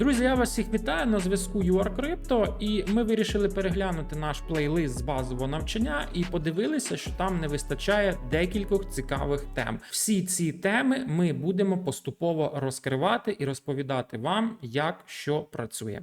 Друзі, я вас всіх вітаю на зв'язку URCrypto, і ми вирішили переглянути наш плейлист з базового навчання і подивилися, що там не вистачає декількох цікавих тем. Всі ці теми ми будемо поступово розкривати і розповідати вам, як що працює.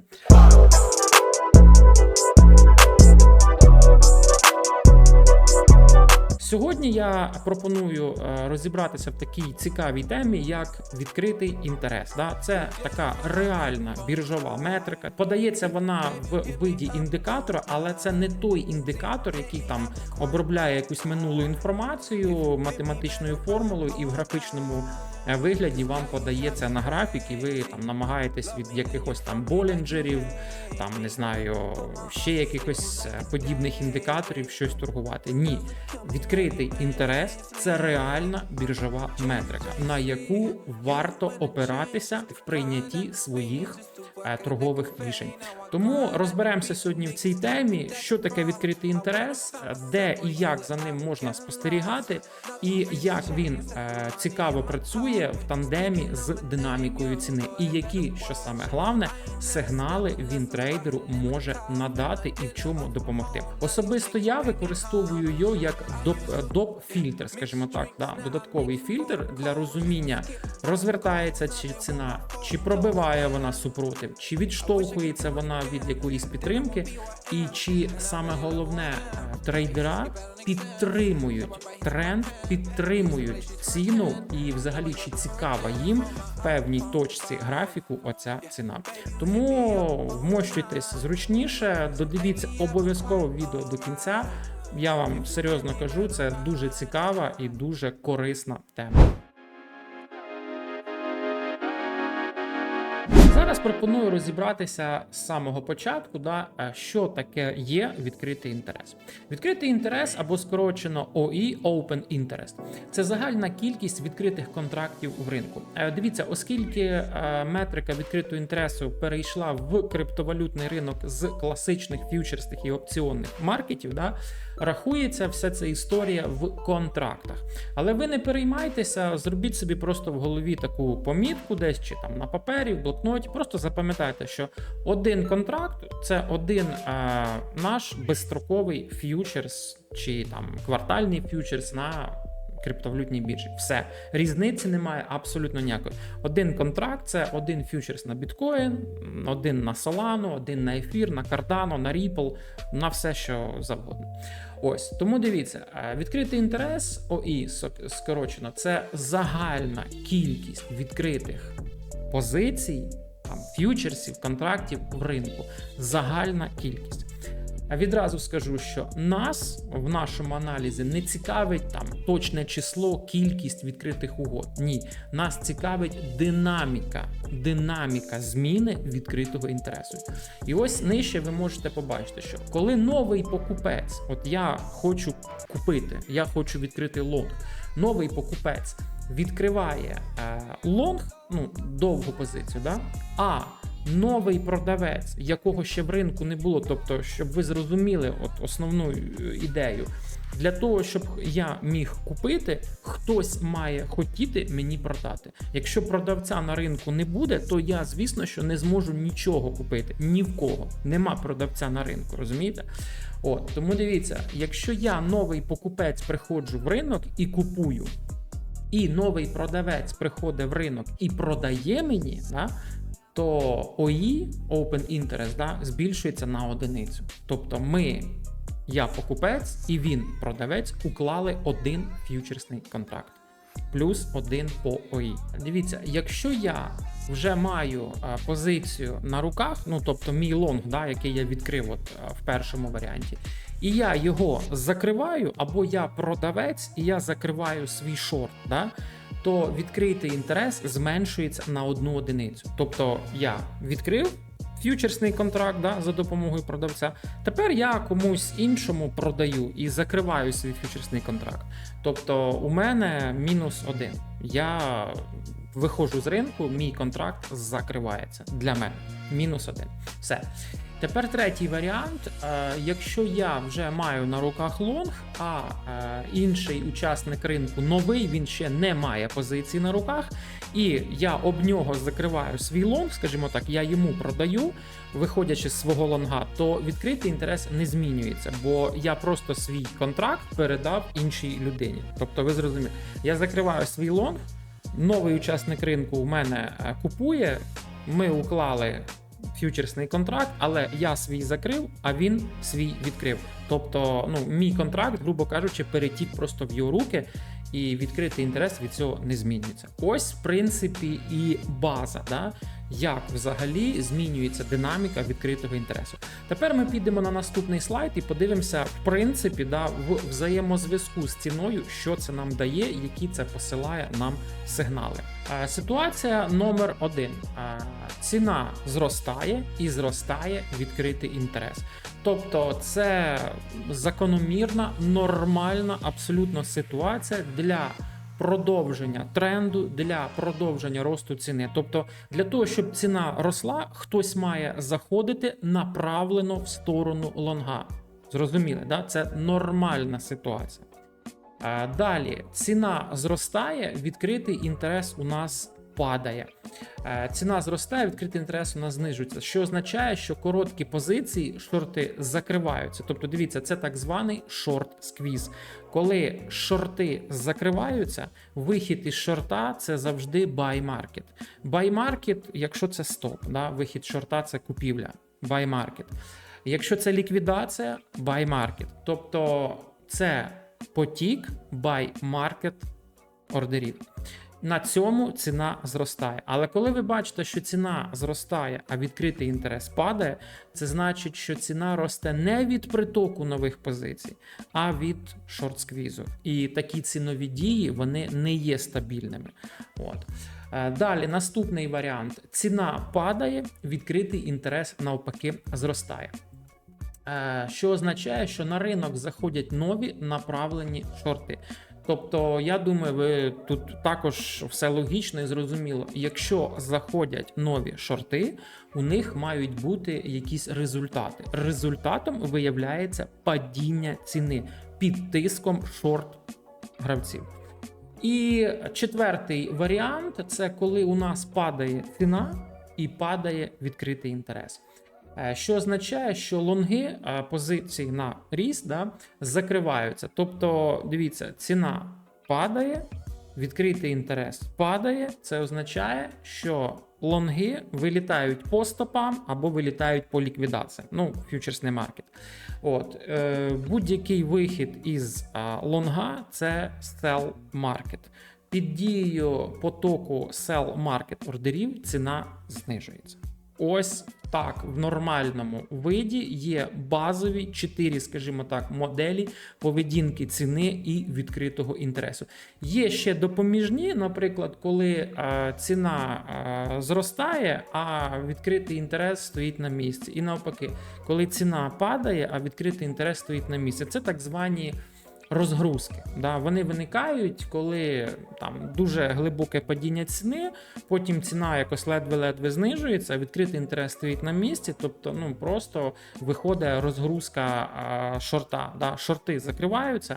Сьогодні я пропоную е, розібратися в такій цікавій темі, як відкритий інтерес. Це така реальна біржова метрика. Подається вона в виді індикатора, але це не той індикатор, який там обробляє якусь минулу інформацію математичною формулою і в графічному вигляді вам подається на графік, і ви там намагаєтесь від якихось там болінджерів, там не знаю, ще якихось е, подібних індикаторів щось торгувати. Ні, відкритий інтерес це реальна біржова метрика, на яку варто опиратися в прийнятті своїх е, торгових рішень. Тому розберемося сьогодні в цій темі, що таке відкритий інтерес, е, де і як за ним можна спостерігати, і як він е, цікаво працює в тандемі з динамікою ціни, і які, що саме головне, сигнали він трейдеру може надати і в чому допомогти. Особисто я використовую його як доп, доп фільтр, скажімо так, да, додатковий фільтр для розуміння, розвертається чи ціна, чи пробиває вона супротив, чи відштовхується вона від якоїсь підтримки, і чи саме головне е, трейдера підтримують тренд, підтримують ціну, і взагалі чи цікава їм в певній точці графіку оця ціна. Тому вмощуйтесь зручніше, додивіться обов'язково відео до кінця. Я вам серйозно кажу, це дуже цікава і дуже корисна тема. Зараз пропоную розібратися з самого початку, да, е, що таке є відкритий інтерес. Відкритий інтерес або скорочено OE Open Interest – це загальна кількість відкритих контрактів в ринку. Е, Дивіться, оскільки е, метрика відкритого інтересу перейшла в криптовалютний ринок з класичних фьючерсних і опціонних маркетів, да, рахується вся ця історія в контрактах. Але ви не переймайтеся, зробіть собі просто в голові таку помітку, десь чи там на папері, в блокноті. Просто запам'ятайте, що один контракт це один е, наш безстроковий ф'ючерс чи там квартальний ф'ючерс на криптовалютній біржі. Все різниці немає абсолютно ніякої. Один контракт це один фьючерс на біткоін, один на Solano, один на ефір, на Cardano, на Ripple, на все, що завгодно. Ось тому дивіться, е, відкритий інтерес ОІ скорочено це загальна кількість відкритих позицій, там ф'ючерсів, контрактів в ринку. Загальна кількість. Відразу скажу, що нас в нашому аналізі не цікавить там точне число, кількість відкритих угод. Ні, нас цікавить динаміка, динаміка зміни відкритого інтересу. І ось нижче ви можете побачити, що коли новий покупець, от я хочу купити, я хочу відкрити лонг, новий покупець відкриває е, лонг, ну довгу позицію, да? а новий продавець, якого ще в ринку не було, тобто, щоб ви зрозуміли от основну ідею. Для того, щоб я міг купити, хтось має хотіти мені продати. Якщо продавця на ринку не буде, то я, звісно, що не зможу нічого купити. Ні в кого. Нема продавця на ринку, розумієте? От, Тому дивіться, якщо я новий покупець приходжу в ринок і купую, і новий продавець приходить в ринок і продає мені, да, то OI, Open Interest, да, збільшується на одиницю. Тобто ми, я покупець і він продавець, уклали один ф'ючерсний контракт. Плюс один по ОІ. Дивіться, якщо я вже маю а, позицію на руках, ну тобто мій лонг, да, який я відкрив от, а, в першому варіанті, і я його закриваю, або я продавець, і я закриваю свій шорт. Да, то відкритий інтерес зменшується на одну одиницю. Тобто я відкрив ф'ючерсний контракт да, за допомогою продавця. Тепер я комусь іншому продаю і закриваю свій ф'ючерсний контракт. Тобто у мене мінус один. Я виходжу з ринку, мій контракт закривається для мене. Мінус один. Все. Тепер третій варіант. Е, якщо я вже маю на руках лонг, а е, інший учасник ринку новий, він ще не має позиції на руках, і я об нього закриваю свій лонг, скажімо так, я йому продаю, виходячи з свого лонга, то відкритий інтерес не змінюється, бо я просто свій контракт передав іншій людині. Тобто, ви зрозуміли, я закриваю свій лонг, новий учасник ринку у мене е, купує. Ми уклали ф'ючерсний контракт, але я свій закрив, а він свій відкрив. Тобто, ну мій контракт, грубо кажучи, перетік просто в його руки, і відкритий інтерес від цього не змінюється. Ось, в принципі, і база, да? Як взагалі змінюється динаміка відкритого інтересу. Тепер ми підемо на наступний слайд і подивимося, в принципі, да, в взаємозв'язку з ціною, що це нам дає, які це посилає нам сигнали. Е, Ситуація номер один: Е, ціна зростає і зростає відкритий інтерес. Тобто, це закономірна, нормальна абсолютно ситуація для продовження тренду, для продовження росту ціни. Тобто, для того, щоб ціна росла, хтось має заходити направлено в сторону лонга. Зрозуміли, да? це нормальна ситуація. Далі ціна зростає, відкритий інтерес у нас падає. Е, Ціна зростає, відкритий інтерес у нас знижується, що означає, що короткі позиції шорти закриваються. Тобто, дивіться, це так званий шорт-сквіз. Коли шорти закриваються, вихід із шорта це завжди buy market. Buy market, якщо це стоп, да? вихід шорта це купівля. Buy market. Якщо це ліквідація, buy market. Тобто це потік buy market ордерів. На цьому ціна зростає. Але коли ви бачите, що ціна зростає, а відкритий інтерес падає, це значить, що ціна росте не від притоку нових позицій, а від шорт-сквізу. І такі цінові дії вони не є стабільними. От. Е, Далі наступний варіант: ціна падає, відкритий інтерес навпаки зростає. Е, Що означає, що на ринок заходять нові направлені шорти. Тобто, я думаю, ви тут також все логічно і зрозуміло. Якщо заходять нові шорти, у них мають бути якісь результати. Результатом виявляється падіння ціни під тиском шорт гравців. І четвертий варіант це коли у нас падає ціна і падає відкритий інтерес. Е, Що означає, що лонги е, позиції на ріст да, закриваються. Тобто, дивіться, ціна падає, відкритий інтерес падає. Це означає, що лонги вилітають по стопам або вилітають по ліквідації. Ну, фьючерсний маркет. От, е, Будь-який вихід із е, лонга це sell market. Під дією потоку sell market ордерів ціна знижується. Ось так, в нормальному виді є базові 4, скажімо так, моделі поведінки ціни і відкритого інтересу. Є ще допоміжні, наприклад, коли е, ціна е, зростає, а відкритий інтерес стоїть на місці. І навпаки, коли ціна падає, а відкритий інтерес стоїть на місці. Це так звані розгрузки. Да? Вони виникають, коли там дуже глибоке падіння ціни, потім ціна якось ледве-ледве знижується, відкритий інтерес стоїть на місці, тобто ну просто виходить розгрузка а, шорта. Да? Шорти закриваються.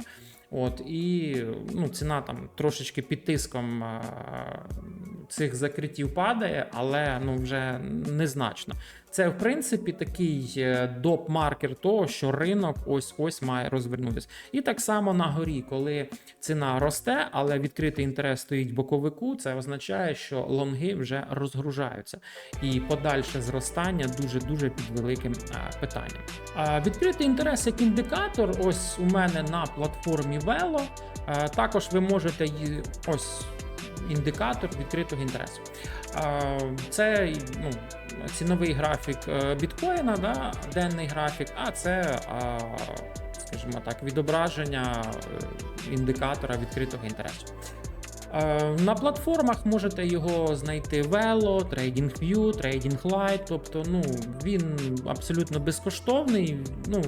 От і ну, ціна там трошечки під тиском а, цих закриттів падає, але ну вже незначно. Це в принципі такий е, доп-маркер того, що ринок ось ось має розвернутися. І так само на горі, коли ціна росте, але відкритий інтерес стоїть боковику, це означає, що лонги вже розгружаються. І подальше зростання дуже дуже під великим питанням. А, відкритий інтерес як індикатор, ось у мене на платформі Velo. Також ви можете ось індикатор відкритого інтересу. Це ну, ціновий графік е, біткоїна, да, денний графік, а це, скажімо так, відображення е, індикатора відкритого інтересу. Е, На платформах можете його знайти Velo, TradingView, TradingLight, тобто ну, він абсолютно безкоштовний. Ну,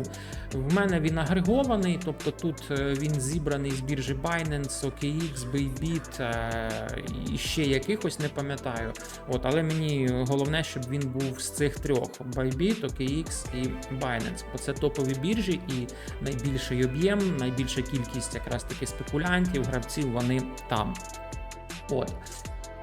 В мене він агрегований, тобто тут е, він зібраний з біржі Binance, OKX, Bybit е, і ще якихось не пам'ятаю. От, Але мені головне, щоб він був з цих трьох: Bybit, OKX і Binance. Бо це топові біржі і найбільший об'єм, найбільша кількість якраз таки спекулянтів, гравців, вони там. От.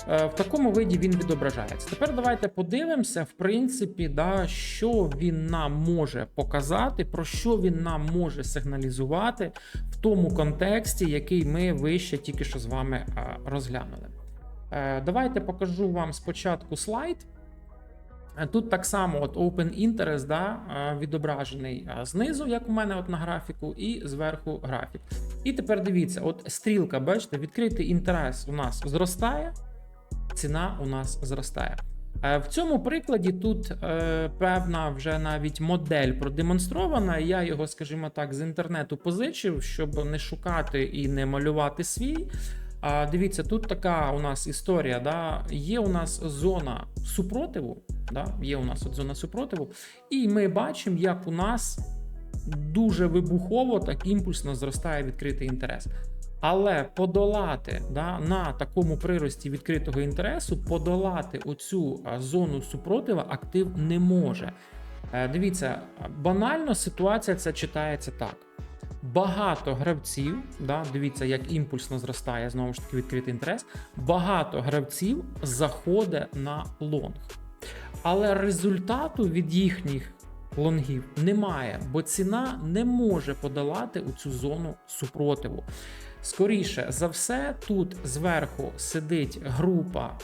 Е, В такому виді він відображається. Тепер давайте подивимося, в принципі, да, що він нам може показати, про що він нам може сигналізувати в тому контексті, який ми вище тільки що з вами е, розглянули. Е, Давайте покажу вам спочатку слайд. Е, Тут так само от Open Interest да, е, відображений е, знизу, як у мене от на графіку, і зверху графік. І тепер дивіться, от стрілка, бачите, відкритий інтерес у нас зростає, ціна у нас зростає. В цьому прикладі тут е, певна вже навіть модель продемонстрована. Я його, скажімо так, з інтернету позичив, щоб не шукати і не малювати свій. А дивіться, тут така у нас історія. Да? Є у нас зона супротиву. Да? Є у нас от зона супротиву, і ми бачимо, як у нас дуже вибухово так імпульсно зростає відкритий інтерес. Але подолати да, на такому прирості відкритого інтересу, подолати оцю зону супротива актив не може. Е, Дивіться, банально ситуація ця читається так. Багато гравців, да, дивіться, як імпульсно зростає знову ж таки відкритий інтерес. Багато гравців заходить на лонг. Але результату від їхніх лонгів немає, бо ціна не може подолати у цю зону супротиву. Скоріше за все, тут зверху сидить група,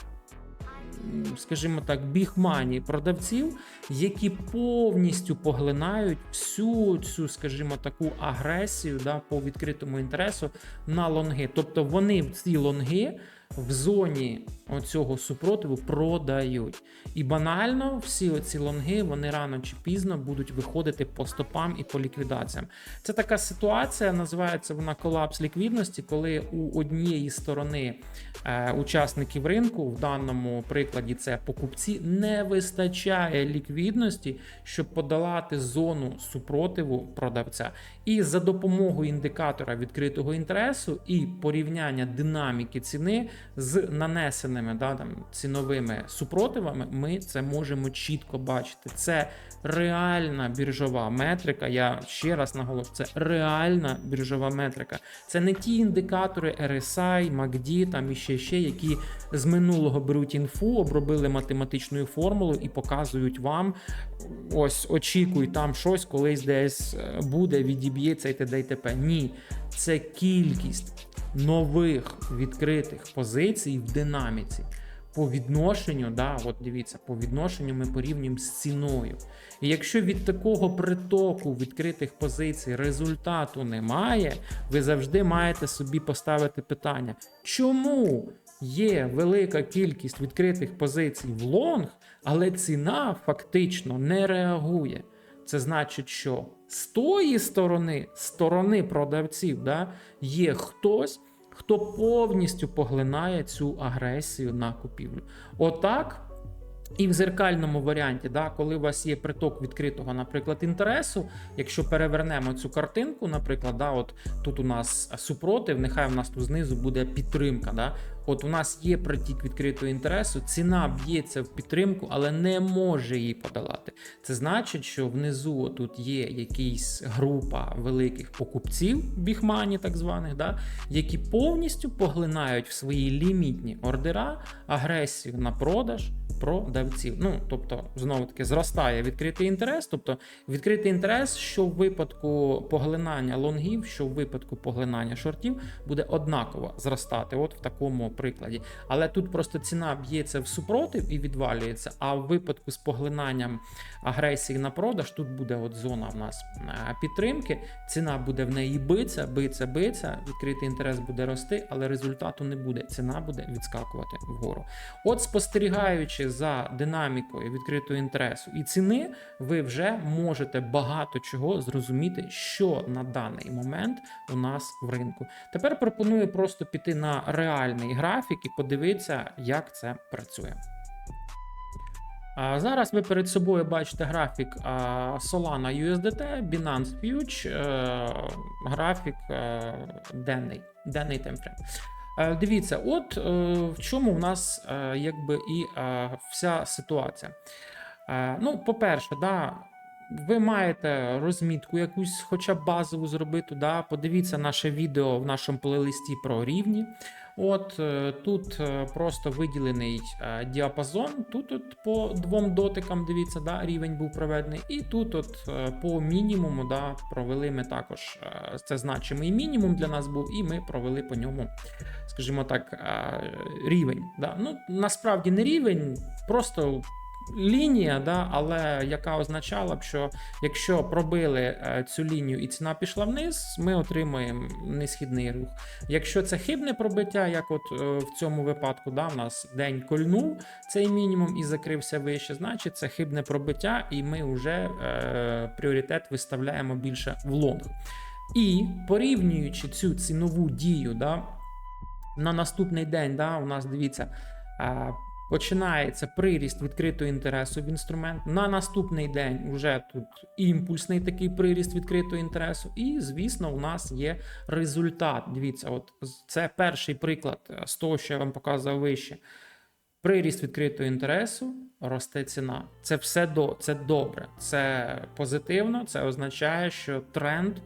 скажімо так, бігмані продавців, які повністю поглинають всю цю, скажімо, таку агресію да, по відкритому інтересу на лонги. Тобто вони в ці лонги в зоні оцього супротиву продають. І банально всі оці лонги вони рано чи пізно будуть виходити по стопам і по ліквідаціям. Це така ситуація, називається вона колапс ліквідності, коли у однієї сторони е, учасників ринку, в даному прикладі це покупці, не вистачає ліквідності, щоб подолати зону супротиву продавця. І за допомогою індикатора відкритого інтересу і порівняння динаміки ціни з нанесеними да, там, ціновими супротивами, ми це можемо чітко бачити. Це реальна біржова метрика. Я ще раз наголошую, це реальна біржова метрика. Це не ті індикатори RSI, MACD, там і ще ще, які з минулого беруть інфу, обробили математичною формулою і показують вам. Ось очікуй, там щось колись десь е, буде, відіб'ється і т.д. і т.п. Ні, це кількість нових відкритих позицій в динаміці. По відношенню, да, от дивіться, по відношенню ми порівнюємо з ціною. І якщо від такого притоку відкритих позицій результату немає, ви завжди маєте собі поставити питання, чому є велика кількість відкритих позицій в лонг, але ціна фактично не реагує. Це значить, що з тої сторони, сторони продавців, да, є хтось, хто повністю поглинає цю агресію на купівлю. Отак. І в зеркальному варіанті, да, коли у вас є приток відкритого, наприклад, інтересу, якщо перевернемо цю картинку, наприклад, да, от тут у нас супротив, нехай у нас тут знизу буде підтримка. Да, От у нас є притік відкритого інтересу, ціна б'ється в підтримку, але не може її подолати. Це значить, що внизу тут є якась група великих покупців, бігмані, так званих, да, які повністю поглинають в свої лімітні ордера агресію на продаж продавців. Ну, тобто, знову таки, зростає відкритий інтерес. Тобто, відкритий інтерес, що в випадку поглинання лонгів, що в випадку поглинання шортів, буде однаково зростати. От в такому прикладі. Але тут просто ціна б'ється в супротив і відвалюється. А в випадку з поглинанням агресії на продаж, тут буде от зона в нас е, підтримки. Ціна буде в неї битися, битися, битися. Відкритий інтерес буде рости, але результату не буде. Ціна буде відскакувати вгору. От спостерігаючи за динамікою відкритого інтересу і ціни, ви вже можете багато чого зрозуміти, що на даний момент у нас в ринку. Тепер пропоную просто піти на реальний графік і подивитися, як це працює. А Зараз ви перед собою бачите графік Solana USDT, Binance Future, е, графік е, денний, денний таймфрейм. Е, Дивіться, от в чому в нас якби і вся ситуація. Ну, по-перше, да, ви маєте розмітку якусь, хоча б базову зробити. Да, Подивіться наше відео в нашому плейлисті про рівні. От е, тут е, просто виділений е, діапазон. Тут от по двом дотикам, дивіться, да, рівень був проведений. І тут, от по мінімуму, да, провели ми також це значимий мінімум для нас був, і ми провели по ньому, скажімо так, рівень. Да. Ну, насправді не рівень, просто лінія, да, але яка означала б, що якщо пробили е, цю лінію і ціна пішла вниз, ми отримуємо несхідний рух. Якщо це хибне пробиття, як от е, в цьому випадку, да, в нас день кольнув цей мінімум і закрився вище, значить це хибне пробиття, і ми вже е, пріоритет виставляємо більше в лонг. І порівнюючи цю цінову дію, да, на наступний день, да, у нас дивіться. Починається приріст відкритого інтересу в інструмент. На наступний день вже тут імпульсний такий приріст відкритого інтересу. І, звісно, у нас є результат. Дивіться, от це перший приклад з того, що я вам показував вище. Приріст відкритого інтересу, росте ціна. Це все до це добре, це позитивно. Це означає, що тренд,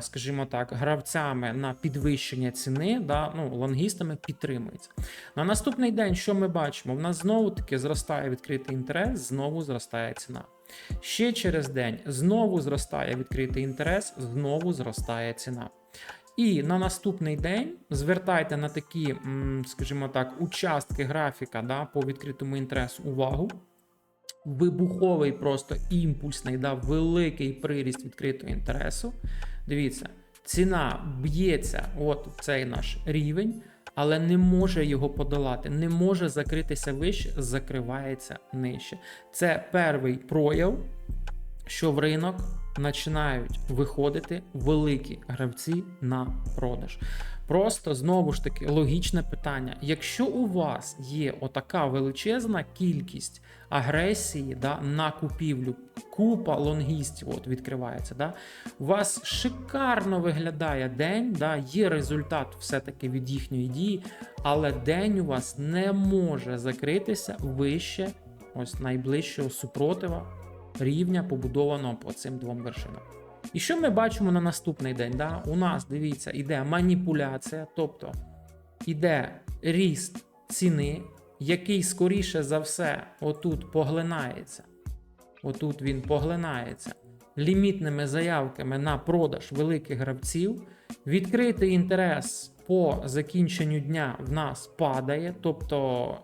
скажімо так, гравцями на підвищення ціни, да, ну, лонгістами підтримується. На наступний день, що ми бачимо? В нас знову таки зростає відкритий інтерес, знову зростає ціна. Ще через день знову зростає відкритий інтерес, знову зростає ціна. І на наступний день звертайте на такі, скажімо так, участки графіка да, по відкритому інтересу увагу. Вибуховий, просто імпульсний, да, великий приріст відкритого інтересу. Дивіться, ціна б'ється от в цей наш рівень, але не може його подолати, не може закритися вище, закривається нижче. Це перший прояв, що в ринок починають виходити великі гравці на продаж. Просто знову ж таки логічне питання: якщо у вас є отака величезна кількість агресії да, на купівлю, купа лонгістів от відкривається, да, у вас шикарно виглядає день, да, є результат все-таки від їхньої дії, але день у вас не може закритися вище ось найближчого супротива рівня, побудованого по цим двом вершинам. І що ми бачимо на наступний день? Да? У нас, дивіться, іде маніпуляція, тобто іде ріст ціни, який, скоріше за все, отут поглинається. Отут він поглинається лімітними заявками на продаж великих гравців. Відкритий інтерес по закінченню дня в нас падає. Тобто,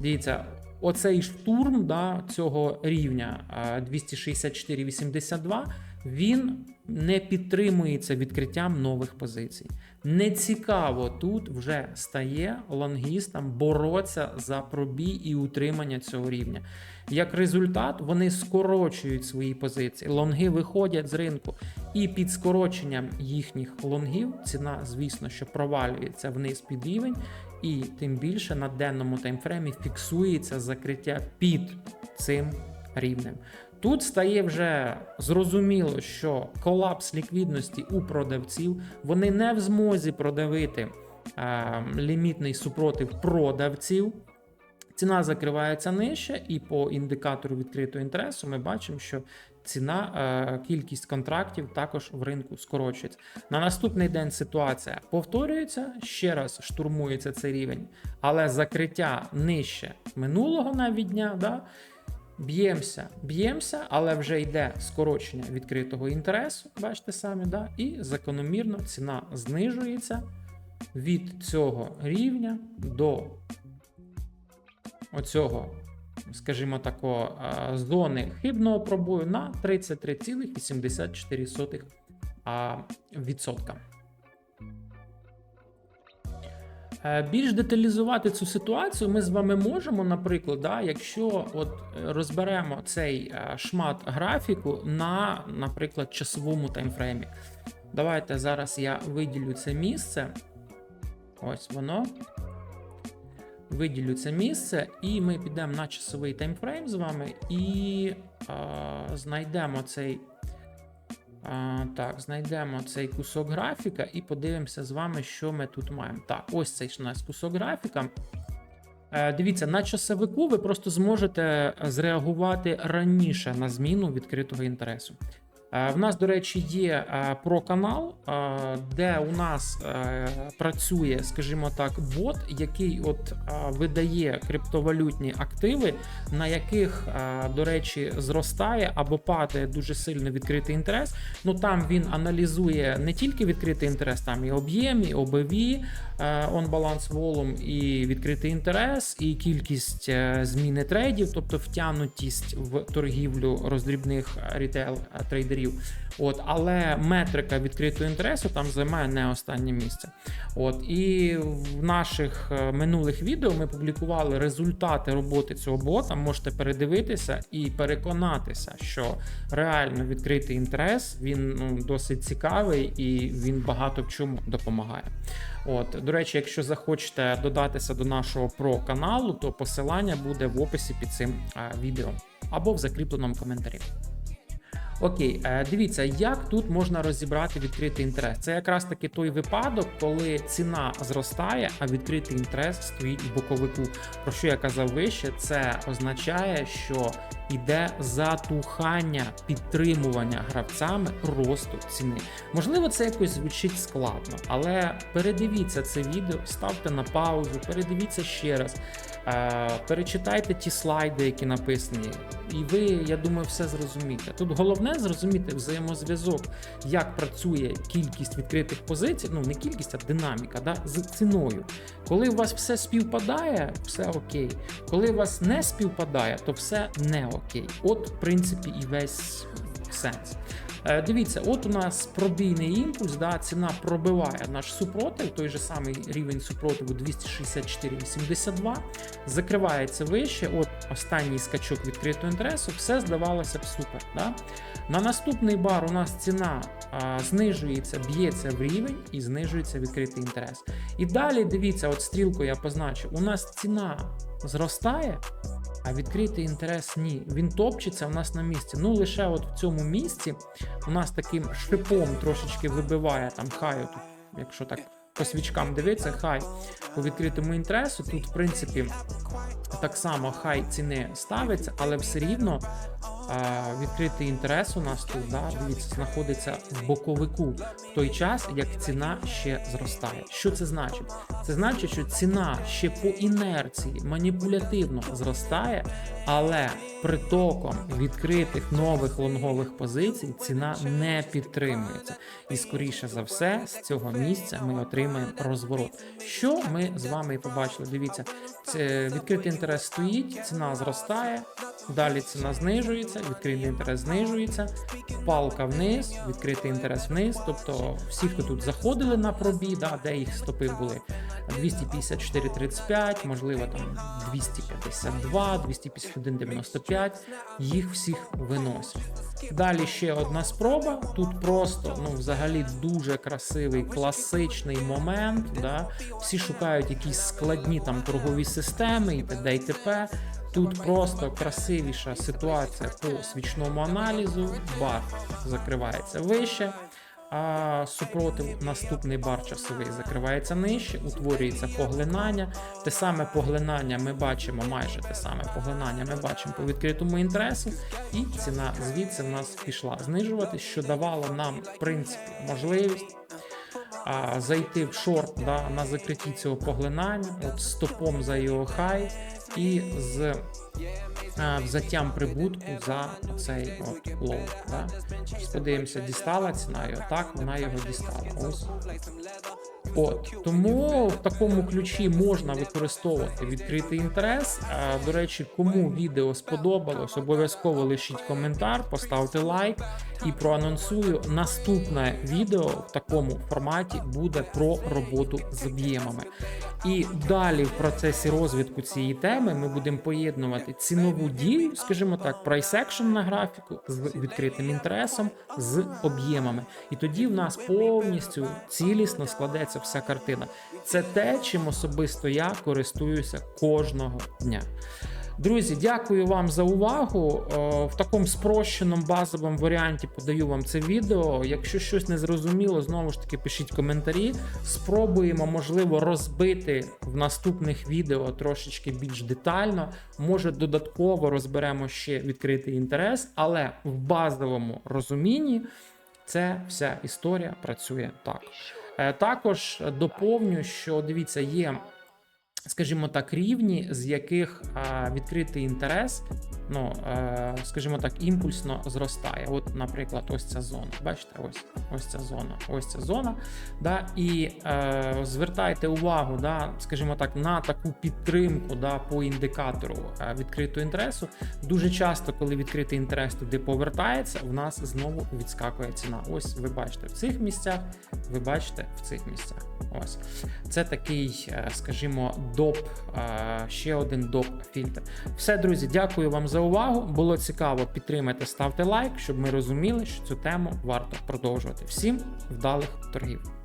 дивіться, оцей штурм да, цього рівня а, 264,82, він не підтримується відкриттям нових позицій. Нецікаво тут вже стає лонгістам боротися за пробій і утримання цього рівня. Як результат, вони скорочують свої позиції. Лонги виходять з ринку, і під скороченням їхніх лонгів ціна, звісно, що провалюється вниз під рівень, і тим більше на денному таймфреймі фіксується закриття під цим рівнем. Тут стає вже зрозуміло, що колапс ліквідності у продавців вони не в змозі продавити е, лімітний супротив продавців. Ціна закривається нижче, і по індикатору відкритого інтересу ми бачимо, що ціна, е, кількість контрактів також в ринку скорочується. На наступний день ситуація повторюється, ще раз штурмується цей рівень, але закриття нижче минулого навіть дня. Да, Б'ємося, б'ємося, але вже йде скорочення відкритого інтересу, бачите самі, да? і закономірно ціна знижується від цього рівня до оцього, скажімо а, зони хибного пробою на 33,84 а, відсотка. Е, Більш деталізувати цю ситуацію ми з вами можемо, наприклад, да, якщо от розберемо цей е, шмат графіку на, наприклад, часовому таймфреймі. Давайте зараз я виділю це місце. Ось воно. Виділю це місце, і ми підемо на часовий таймфрейм з вами і е, знайдемо цей. А, так, знайдемо цей кусок графіка і подивимося з вами, що ми тут маємо. Так, ось цей у нас кусок графіка. Е, дивіться, на часовику ви просто зможете зреагувати раніше на зміну відкритого інтересу. Е, В нас, до речі, є е, про канал, е, де у нас працює, скажімо так, бот, який от видає криптовалютні активи, на яких, до речі, зростає або падає дуже сильно відкритий інтерес. Ну там він аналізує не тільки відкритий інтерес, там і об'єм, і ОБВ, он баланс волум, і відкритий інтерес, і кількість зміни трейдів, тобто втягнутість в торгівлю роздрібних рітейл трейдерів. От, але метрика відкритого інтересу там займає не останнє місце. От і в наших е, минулих відео ми публікували результати роботи цього бота. Можете передивитися і переконатися, що реально відкритий інтерес він ну, досить цікавий і він багато в чому допомагає. От, до речі, якщо захочете додатися до нашого про каналу, то посилання буде в описі під цим е, відео або в закріпленому коментарі. Окей, е, дивіться, як тут можна розібрати відкритий інтерес. Це якраз таки той випадок, коли ціна зростає, а відкритий інтерес стоїть в боковику. Про що я казав вище, це означає, що йде затухання підтримування гравцями росту ціни. Можливо, це якось звучить складно, але передивіться це відео, ставте на паузу, передивіться ще раз. Е, Перечитайте ті слайди, які написані, і ви, я думаю, все зрозумієте. Тут головне зрозуміти взаємозв'язок, як працює кількість відкритих позицій, ну не кількість, а динаміка да, з ціною. Коли у вас все співпадає, все окей. Коли у вас не співпадає, то все не окей. От, в принципі, і весь сенс. Е, Дивіться, от у нас пробійний імпульс, да, ціна пробиває наш супротив, той же самий рівень супротиву 264,82, закривається вище. От останній скачок відкритого інтересу, все здавалося б супер. Да? На наступний бар у нас ціна а, знижується, б'ється в рівень і знижується відкритий інтерес. І далі дивіться, от стрілку я позначив, у нас ціна зростає. А відкритий інтерес ні. Він топчеться у нас на місці. Ну лише от в цьому місці у нас таким шипом трошечки вибиває там хай, тут, якщо так по свічкам дивитися, хай по відкритому інтересу. Тут, в принципі, так само хай ціни ставиться, але все рівно відкритий інтерес у нас тут, да, дивіться, знаходиться в боковику в той час, як ціна ще зростає. Що це значить? Це значить, що ціна ще по інерції маніпулятивно зростає, але притоком відкритих нових лонгових позицій ціна не підтримується. І скоріше за все, з цього місця ми отримаємо розворот. Що ми з вами побачили? Дивіться, це відкритий інтерес стоїть, ціна зростає, далі ціна знижується, відкритий інтерес знижується, палка вниз, відкритий інтерес вниз. Тобто всі, хто тут заходили на пробій, да, де їх стопи були 254,35, можливо, там 252, 251,95, їх всіх виносять. Далі ще одна спроба. Тут просто ну, взагалі дуже красивий класичний момент. Да? Всі шукають якісь складні там торгові системи і т.д. і т.п. Тут просто красивіша ситуація по свічному аналізу. Бар закривається вище. А супротив наступний бар часовий закривається нижче, утворюється поглинання. Те саме поглинання ми бачимо, майже те саме поглинання ми бачимо по відкритому інтересу, і ціна звідси в нас пішла знижувати, що давало нам в принципі можливість а, зайти в шорт да, на закритті цього поглинання, от стопом за його хай і з а, взяттям прибутку за цей от лоу. Да. Подивимося, дістала ціна його. Так, вона його дістала. Ось. От тому в такому ключі можна використовувати відкритий інтерес. До речі, кому відео сподобалось, обов'язково лишіть коментар, поставте лайк і проанонсую. Наступне відео в такому форматі буде про роботу з об'ємами. І далі в процесі розвитку цієї теми ми будемо поєднувати цінову дію, скажімо так, price action на графіку з відкритим інтересом, з об'ємами. І тоді в нас повністю цілісно складеться вся картина. Це те, чим особисто я користуюся кожного дня. Друзі, дякую вам за увагу. Е, В такому спрощеному базовому варіанті подаю вам це відео. Якщо щось не зрозуміло, знову ж таки пишіть коментарі. Спробуємо, можливо, розбити в наступних відео трошечки більш детально. Може, додатково розберемо ще відкритий інтерес, але в базовому розумінні це вся історія працює так. Е, Також доповню, що дивіться, є, скажімо так, рівні, з яких відкритий інтерес, ну, е, скажімо так, імпульсно зростає. От, наприклад, ось ця зона. Бачите, ось ось ця зона, ось ця зона. Да, і е, звертайте увагу, да, скажімо так, на таку підтримку да, по індикатору е, відкритого інтересу. Дуже часто, коли відкритий інтерес туди повертається, в нас знову відскакує ціна. Ось ви бачите в цих місцях, ви бачите в цих місцях. Ось це такий, е, скажімо, доп, ще один доп фільтр. Все, друзі, дякую вам за увагу. Було цікаво. Підтримайте, ставте лайк, щоб ми розуміли, що цю тему варто продовжувати. Всім вдалих торгів.